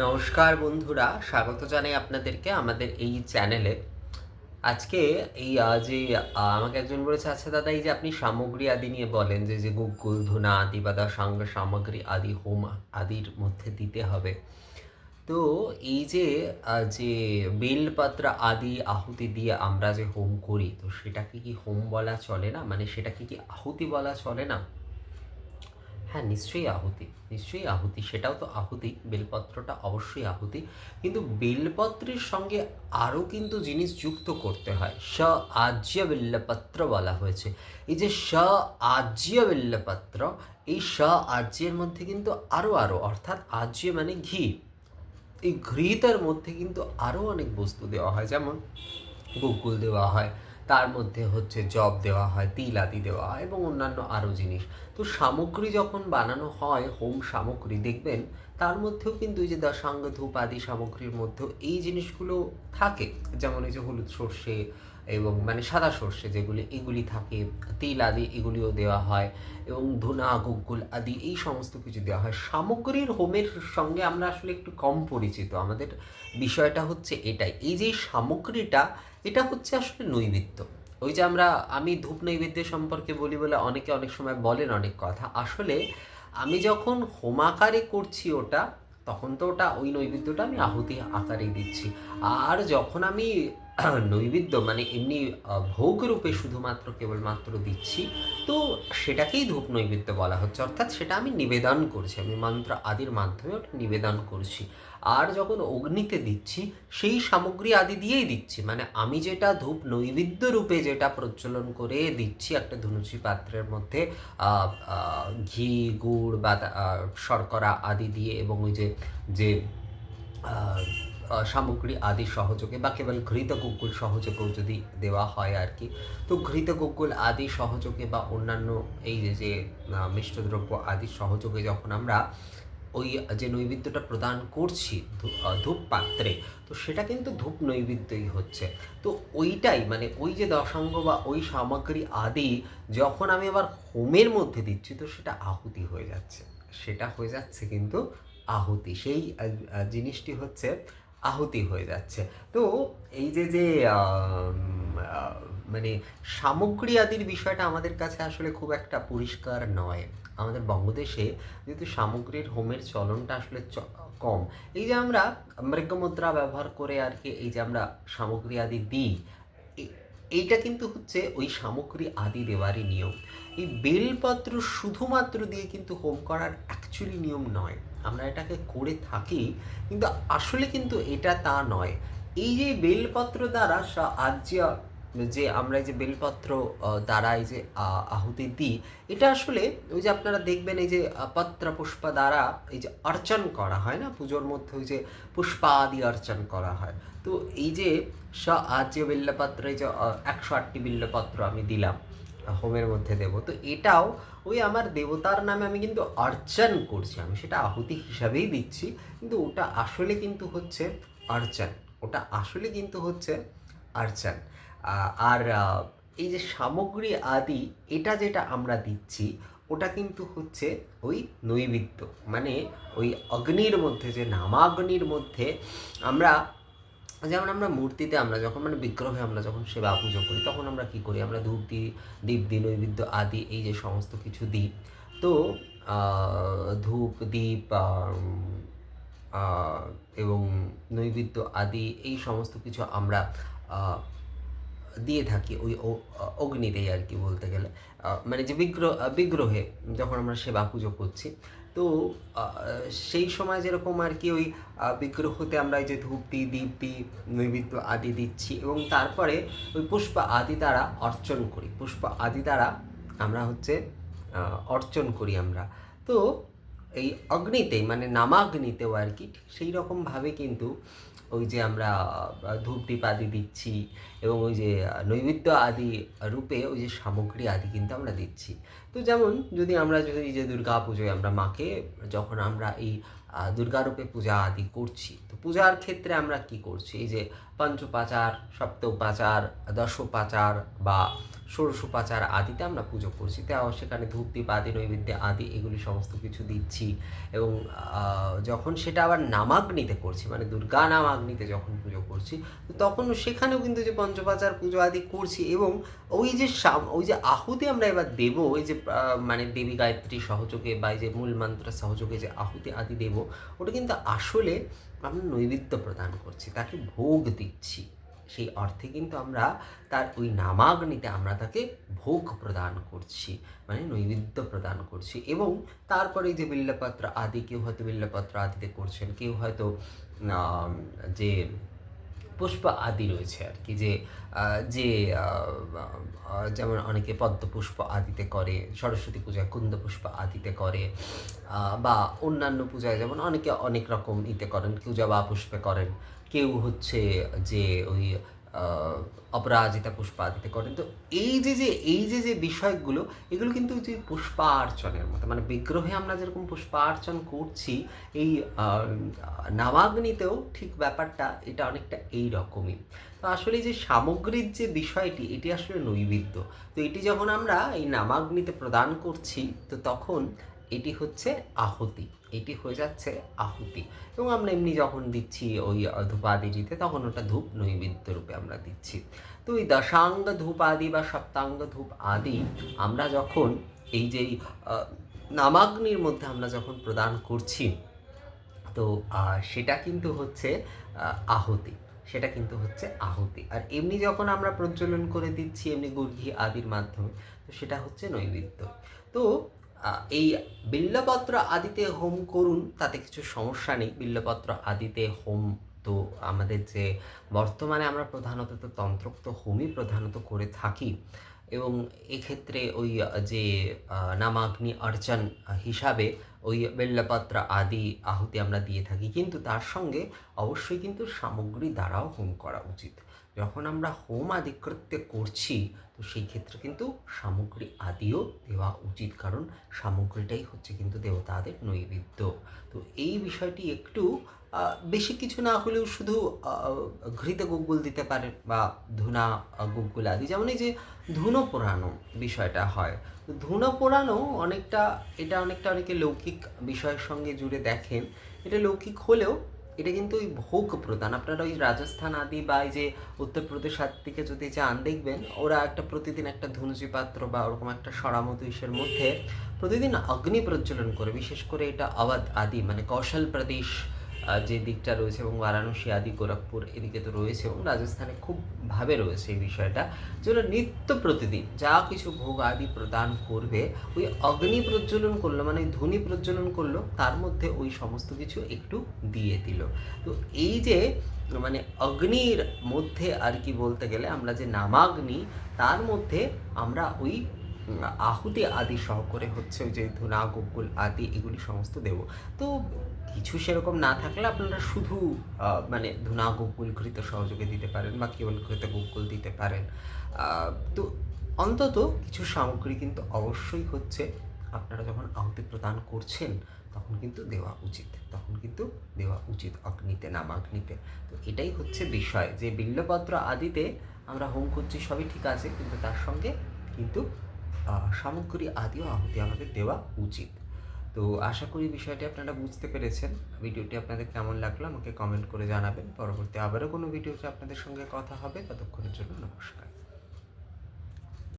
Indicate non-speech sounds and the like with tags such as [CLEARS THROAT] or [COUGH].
নমস্কার বন্ধুরা, স্বাগত জানাই আপনাদেরকে আমাদের এই চ্যানেলে আজকে এই যে আমাকে একজন বলেছে আচ্ছা দাদা, এই যে আপনি সামগ্রী আদি নিয়ে বলেন, যে যে গুগ্গুল ধুনা আদি বা সাঙ্গ সামগ্রী আদি, হোম আদির মধ্যে দিতে হবে। তো এই যে যে বেলপাত্র আদি আহুতি দিয়ে আমরা যে হোম করি, তো সেটাকে কি হোম বলা চলে না? মানে সেটাকে কি আহুতি বলা চলে না? হ্যাঁ নিশ্চয়ই আহুতি নিশ্চয়ই আহুতি। সেটাও তো আহুতি, বেলপত্রটা অবশ্যই আহুতি। কিন্তু বেলপত্রের সঙ্গে আরও কিন্তু জিনিস যুক্ত করতে হয়। স আজ্য বেল্লপত্র বলা হয়েছে। এই যে স আজ্য বেল্লপত্র, এই স আজ্যের মধ্যে কিন্তু আরও আরও, অর্থাৎ আজ্য মানে ঘি। এই ঘৃতার মধ্যে কিন্তু আরও অনেক বস্তু দেওয়া হয়। যেমন গুগ্গুল দেওয়া হয় তার মধ্যে হচ্ছে জব দেওয়া হয় তিল আদি দেওয়া হয় এবং অন্যান্য আরও জিনিস। তো সামগ্রী যখন বানানো হয় হোম সামগ্রী দেখবেন, তার মধ্যেও কিন্তু এই যে দশাঙ্গ ধূপ আদি সামগ্রীর মধ্যেও এই জিনিসগুলো থাকে। যেমন এই যে হলুদ সর্ষে এবং মানে সাদা সর্ষে যেগুলি, এগুলি থাকে, তিল আদি এগুলিও দেওয়া হয় এবং ধুনা, গুগ্গুল আদি এই সমস্ত কিছু দেওয়া হয়। সামগ্রীর হোমের সঙ্গে আমরা আসলে একটু কম পরিচিত। আমাদের বিষয়টা হচ্ছে এটাই। এই যে সামগ্রীটা, এটা হচ্ছে আসলে নৈবেদ্য। ওই যে আমরা, আমি ধূপ নৈবেদ্য সম্পর্কে বলি বলে অনেকে অনেক সময় বলেন অনেক কথা। আসলে আমি যখন হোমাকারে করছি ওটা তখন তো ওটা ওই নৈবেদ্যটা আমি আহুতি আকারে দিচ্ছি। আর যখন আমি [CLEARS THROAT] নৈবেদ্য মানে এমনি ভোগ রূপে শুধুমাত্র কেবলমাত্র দিচ্ছি, তো সেটাকেই ধূপ নৈবেদ্য বলা হচ্ছে। অর্থাৎ সেটা আমি নিবেদন করছি। আমি মন্ত্র আদির মাধ্যমে ওটা নিবেদন করছি। আর যখন অগ্নিতে দিচ্ছি, সেই সামগ্রী আদি দিয়েই দিচ্ছি। মানে আমি যেটা ধূপ নৈবেদ্য রূপে যেটা প্রচলন করে দিচ্ছি, একটা ধনুচি পাত্রের মধ্যে ঘি, গুড় বা শর্করা আদি দিয়ে এবং ওই যে যে সামগ্রী আদি সহযোগে বা কেবল ঘৃত গুগ্গুল সহযোগেও যদি দেওয়া হয় আর কি, তো ঘৃত গুগ্গুল আদি সহযোগে বা অন্যান্য এই যে মিষ্টদ্রব্য আদি সহযোগে যখন আমরা ওই যে নৈবেদ্যটা প্রদান করছি ধূপ পাত্রে তো সেটা কিন্তু ধূপ নৈবেদ্যই হচ্ছে। তো ওইটাই মানে ওই যে দশাঙ্গ বা ওই সামগ্রী আদি যখন আমি আবার হোমের মধ্যে দিচ্ছি, তো সেটা আহুতি হয়ে যাচ্ছে। সেটা হয়ে যাচ্ছে কিন্তু আহুতি, সেই জিনিসটি হচ্ছে আহুতি হয়ে যাচ্ছে। তো এই যে যে মানে সামগ্রী আদির বিষয়টা আমাদের কাছে আসলে খুব একটা পরিষ্কার নয়। আমাদের বঙ্গদেশে যেহেতু সামগ্রীর হোমের চলনটা আসলে কম, এই যে আমরা মৃগমুদ্রা ব্যবহার করে আর কি এই যে আমরা সামগ্রী আদি দিই এইটা কিন্তু হচ্ছে ওই সামগ্রী আদি দেওয়ারই নিয়ম। এই বেলপত্র শুধুমাত্র দিয়ে কিন্তু হোম করার অ্যাকচুয়ালি নিয়ম নয়। আমরা এটাকে করে থাকি, কিন্তু আসলে কিন্তু এটা তা নয়। এই যে বেলপত্র দ্বারা আজ্য যে আমরা যে বেলপত্র দ্বারা এই যে আহুতি দিই, এটা আসলে ওই যে আপনারা দেখবেন এই যে পত্র পুষ্প দ্বারা এই যে অর্চন করা হয় না? পুজোর মধ্যে ওই যে পুষ্পাদি অর্চন করা হয়। তো এই যে স আজ্য বিল্লপত্র এই যে একশো আটটি বিল্লপত্র আমি দিলাম, হোমের মধ্যে দেব। তো এটাও ওই আমার দেবতার নামে আমি কিন্তু অর্চন করছি। আমি সেটা আহুতি হিসাবেই দিচ্ছি, কিন্তু ওটা আসলে কিন্তু হচ্ছে অর্চন। ওটা আসলে কিন্তু হচ্ছে অর্চন আহ, আর এই যে সামগ্রী আদি এটা যেটা আমরা দিচ্ছি ওটা কিন্তু হচ্ছে ওই নৈবেদ্য। মানে ওই অগ্নির মধ্যে যে নামাগ্নির মধ্যে আমরা যেমন আমরা মূর্তিতে আমরা যখন মানে বিগ্রহে আমরা যখন সেবা পুজো করি তখন আমরা কি করি? আমরা ধূপ দিই দীপ দিই নৈবেদ্য আদি এই যে সমস্ত কিছু দিই। তো ধূপ দীপ এবং নৈবেদ্য আদি, এই সমস্ত কিছু আমরা দিয়ে থাকি ওই অগ্নিতেই আর কি বলতে গেলে। মানে যে বিগ্রহ বিগ্রহে যখন আমরা সেবা পুজো করছি, তো সেই সময় যেরকম আর কি ওই বিগ্রহতে আমরা এই যে ধূপ দিই নৈবেদ্য আদি দিচ্ছি এবং তারপরে ওই পুষ্প আদি দ্বারা অর্চন করি। পুষ্প আদি দ্বারা আমরা হচ্ছে অর্চন করি আমরা। তো এই অগ্নিতেই মানে নামাগ্নিতেও আর কি ঠিক সেই রকমভাবে কিন্তু ওই যে আমরা আহ, ধূপ দীপ আদি দিচ্ছি এবং ওই যে নৈবেদ্য আদি রূপে ওই যে সামগ্রী আদি কিন্তু আমরা দিচ্ছি। তো যেমন যদি আমরা যদি যে দুর্গা পুজোয় আমরা মাকে, যখন আমরা এই দুর্গারূপে পূজা আদি করছি, তো পূজার ক্ষেত্রে আমরা কি করছি? এই যে পঞ্চোপাচার, সপ্তপাচার, দশোপাচার বা ষোড়শোপাচার আদিতে আমরা পুজো করছি। তাও সেখানে ধূপ দীপ আদি নৈবেদ্য আদি এগুলি সমস্ত কিছু দিচ্ছি এবং যখন সেটা আবার নামাগ্নিতে করছি মানে দুর্গা নামাগ্নিতে যখন করছি। তো তখন সেখানেও কিন্তু যে পঞ্চপাচার পুজো আদি করছি এবং ওই যে সাম- ওই যে আহুতি আমরা এবার দেব, ওই যে মানে দেবী গায়ত্রী সহযোগে বা যে মূল মন্ত্র সহযোগে যে আহুতি আদি দেব, ওটা কিন্তু আসলে আমরা নৈবেদ্য প্রদান করছি, তাকে ভোগ দিচ্ছি। সেই অর্থে কিন্তু আমরা তার ওই নামাগ্নিতে আমরা তাকে ভোগ প্রদান করছি মানে নৈবেদ্য প্রদান করছি এবং তারপরে যে বিল্লপত্র আদি, কেউ হয়তো বিল্লপত্র আদিতে করছেন, কেউ হয়তো যে পুষ্প আদি রয়েছে আর কি, যে যে যেমন অনেকে পদ্মপুষ্প আদিতে করে, সরস্বতী পূজায় কুন্দ পুষ্প আদিতে করে বা অন্যান্য পূজায় যেমন অনেকে অনেক রকম ইতে করেন, কেউ জবা পুষ্পে করেন, কেউ হচ্ছে যে ওই অপরাজিতা পুষ্পাদিতে করেন। তো এই যে যে, এই যে যে বিষয়গুলো, এগুলো কিন্তু যে পুষ্পার্চনের মতো মানে বিগ্রহে আমরা যেরকম পুষ্পার্চন করছি, এই নামাগ্নিতেও ঠিক ব্যাপারটা এটা অনেকটা এই রকমই। তো আসলে যে সামগ্রীর যে বিষয়টি, এটি আসলে নৈবেদ্য তো এটি যখন আমরা এই নামাগ্নিতে প্রদান করছি, তো তখন এটি হচ্ছে আহুতি এটি হয়ে যাচ্ছে আহুতি। এবং আমরা এমনি যখন দিচ্ছি ওই ধূপাদি দিতে তখন ওটা ধূপ নৈবেদ্য রূপে আমরা দিচ্ছি। তো ওই দশাঙ্গ ধূপ আদি বা সপ্তাঙ্গ ধূপ আদি আমরা যখন এই যে নামাগ্নির মধ্যে আমরা যখন প্রদান করছি তো সেটা কিন্তু হচ্ছে আহ, আহুতি সেটা কিন্তু হচ্ছে আহুতি। আর এমনি যখন আমরা প্রজ্বলন করে দিচ্ছি এমনি গুর্ঘি আদির মাধ্যমে তো সেটা হচ্ছে নৈবেদ্য। তো এই বিল্লপত্র আদিতে হোম করুন, তাতে কিছু সমস্যা নেই। বিল্লপত্র আদিতে হোম তো আমাদের যে বর্তমানে আমরা প্রধানত তো তন্ত্রোক্ত হোমই প্রধানত করে থাকি। এবং এক্ষেত্রে ওই যে নামাগ্নি অর্চন হিসাবে ওই বেল্লপত্র আদি আহুতি আমরা দিয়ে থাকি। কিন্তু তার সঙ্গে অবশ্যই কিন্তু সামগ্রী দ্বারাও হোম করা উচিত। যখন আমরা হোম আদি কৃত্য করছি তো সেই ক্ষেত্রে কিন্তু সামগ্রী আদিও দেওয়া উচিত। কারণ সামগ্রীটাই হচ্ছে কিন্তু দেবতাদের নৈবেদ্য। তো এই বিষয়টি একটু বেশি কিছু না হলেও শুধু ঘৃত গুগ্গুল দিতে পারে বা ধুনা আহ, গুগ্গুল আদি। যেমন এই যে ধুনো পোড়ানো বিষয়টা হয়। তো ধুনো পোড়ানো অনেকটা এটা অনেকটা অনেকে লৌকিক বিষয়ের সঙ্গে জুড়ে দেখেন। এটা লৌকিক হলেও এটা কিন্তু ওই ভোগ প্রদান আপনারা ওই রাজস্থান আদি বা এই যে উত্তরপ্রদেশ থেকে যদি যান, দেখবেন ওরা একটা প্রতিদিন একটা ধনুচি পাত্র বা ওরকম একটা সরামতো ইসের মধ্যে প্রতিদিন অগ্নি প্রজ্বলন করে। বিশেষ করে এটা আওয়াধ আদি মানে কৌশল প্রদেশ যে দিকটা রয়েছে এবং বারাণসী, আদি, গোরখপুর এদিকে তো রয়েছে এবং রাজস্থানে খুব ভাবে রয়েছে এই বিষয়টা। যেন নিত্য প্রতিদিন যা কিছু ভোগ আদি প্রদান করবে, ওই অগ্নি প্রজ্বলন করল মানে ধ্বনি প্রজ্বলন করল, তার মধ্যে ওই সমস্ত কিছু একটু দিয়ে দিল। তো এই যে মানে অগ্নির মধ্যে আর কি বলতে গেলে আমরা যে নামাগ্নি, তার মধ্যে আমরা ওই আহুতি আদি সহ করে হচ্ছে ওই যে ধুনা, গোকুল আদি এগুলি সমস্ত দেব। তো কিছু সেরকম না থাকলে আপনারা শুধু মানে ধুনা গোকুল ঘৃত সহযোগে দিতে পারেন বা কেবল ঘৃত গোকুল দিতে পারেন। তো অন্তত কিছু সামগ্রী কিন্তু অবশ্যই হচ্ছে আপনারা যখন আহুতি প্রদান করছেন, তখন কিন্তু দেওয়া উচিত। তখন কিন্তু দেওয়া উচিত অগ্নিতে, নামাগ্নিতে। তো এটাই হচ্ছে বিষয়। যে বিল্লপত্র আদিতে আমরা হোম করছি সবই ঠিক আছে, কিন্তু তার সঙ্গে কিন্তু সামগ্রী আদিও আহুতি আমাদের দেওয়া উচিত। তো আশা করি বিষয়টি আপনারা বুঝতে পেরেছেন। ভিডিওটি আপনাদের কেমন লাগল আমাকে কমেন্ট করে জানাবেন। পরবর্তী আবারও কোনো ভিডিওতে আপনাদের সঙ্গে কথা হবে। ততক্ষণের জন্য নমস্কার।